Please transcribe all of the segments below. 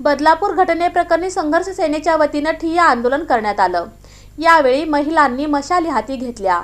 बदलापूर घटनेप्रकरणी संघर्ष सेनेच्या वतीनं ठिय्या आंदोलन करण्यात आलं. यावेळी महिलांनी मशाली हाती घेतल्या.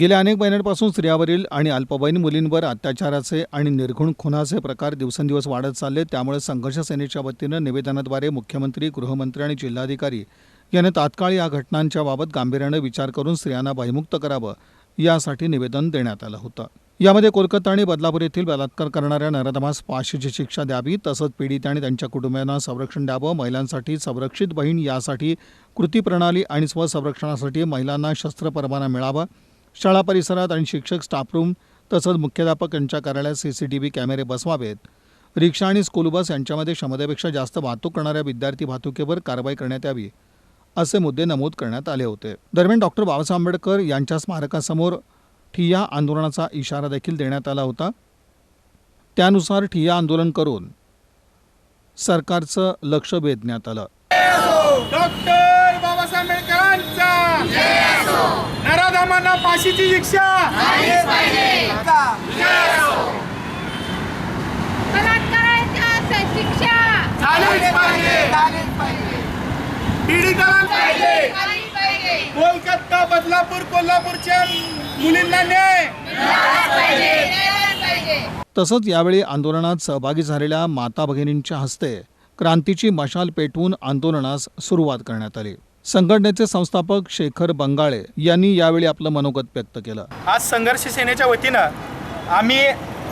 गेल्या अनेक महिन्यांपासून स्त्रियावरील आणि अल्पवयीन मुलींवर अत्याचाराचे आणि निर्घुण खुनाचे प्रकार दिवसेंदिवस वाढत चालले त्यामुळे संघर्ष सेनेच्या वतीनं निवेदनाद्वारे मुख्यमंत्री गृहमंत्री आणि जिल्हाधिकारी यांनी तात्काळ या घटनांच्या बाबत गांभीर्यानं विचार करून स्त्रियांना भयमुक्त करावं यासाठी निवेदन देण्यात आलं होतं. यामध्ये कोलकाता आणि बदलापूर येथील बलात्कार करणाऱ्या नराधमास फाशीची शिक्षा द्यावी तसंच पीडित आणि त्यांच्या कुटुंबियांना संरक्षण द्यावं महिलांसाठी संरक्षित बहीण यासाठी कृती प्रणाली आणि स्वसंरक्षणासाठी महिलांना शस्त्र परवाना मिळावा. शाळा परिसरात आणि शिक्षक स्टाफरूम तसंच मुख्याध्यापक यांच्या कार्यालयात सी सी टी व्ही कॅमेरे बसवावेत. रिक्षा आणि स्कूल बस यांच्यामध्ये क्षमतेपेक्षा जास्त वाहतूक करणाऱ्या विद्यार्थी वाहतुकीवर कारवाई करण्यात यावी असे मुद्दे नमूद करण्यात आले होते. दरम्यान डॉक्टर बाबासाहेब आंबेडकर यांच्या स्मारकासमोर ठिय्या आंदोलनाचा इशारा देखील देण्यात आला होता. त्यानुसार ठिय्या आंदोलन करून सरकारचं लक्ष वेधण्यात आलं. डॉक्टर बाबासाहेब आंबेडकरांचा नराधमांना फाशीची शिक्षा पाहिजे. पीडितांना झाली मुलींना न्याय! तसंच यावेळी आंदोलनात सहभागी झालेल्या माता भगिनींच्या हस्ते क्रांतीची मशाल पेटवून आंदोलनास सुरुवात करण्यात आली. संघटनेचे संस्थापक शेखर बंगाळे यांनी यावेळी आपलं मनोगत व्यक्त केलं. आज संघर्ष सेनेच्या वतीनं आम्ही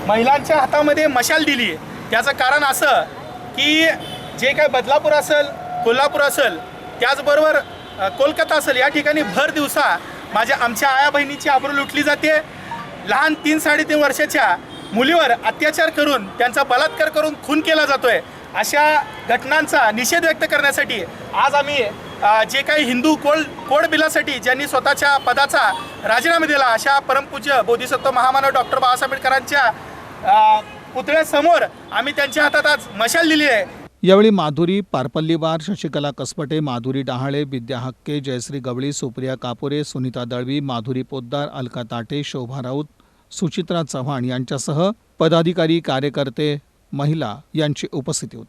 महिलांच्या हातामध्ये मशाल दिली. त्याचं कारण असं की जे काय बदलापूर असेल कोल्हापूर असेल त्याचबरोबर कोलकाता असेल या ठिकाणी भर दिवसा माझ्या आमच्या आया बहिणीची आबरू लुटली जाते. लहान तीन साडेतीन वर्षाच्या मुलीवर अत्याचार करून त्यांचा बलात्कार करून खून केला जातोय. अशा घटनांचा निषेध व्यक्त करण्यासाठी आज आम्ही जे काही हिंदू कोड कोड बिलासाठी ज्यांनी स्वतःच्या पदाचा राजीनामा दिला अशा परमपूज्य बोधिसत्व महामानव डॉक्टर बाबासाहेब आंबेडकरांच्या पुतळ्यासमोर आम्ही त्यांच्या हातात आज मशाल दिली आहे. यावेळी माधुरी पारपल्लीवार शशिकला कसपटे माधुरी डहाळे विद्या हक्के जयश्री गवळी सुप्रिया कापुरे सुनीता दळवी माधुरी पोद्दार अलका ताटे शोभा राऊत सुचित्रा चव्हाण यांच्यासह पदाधिकारी कार्यकर्ते महिला यांची उपस्थिती होती.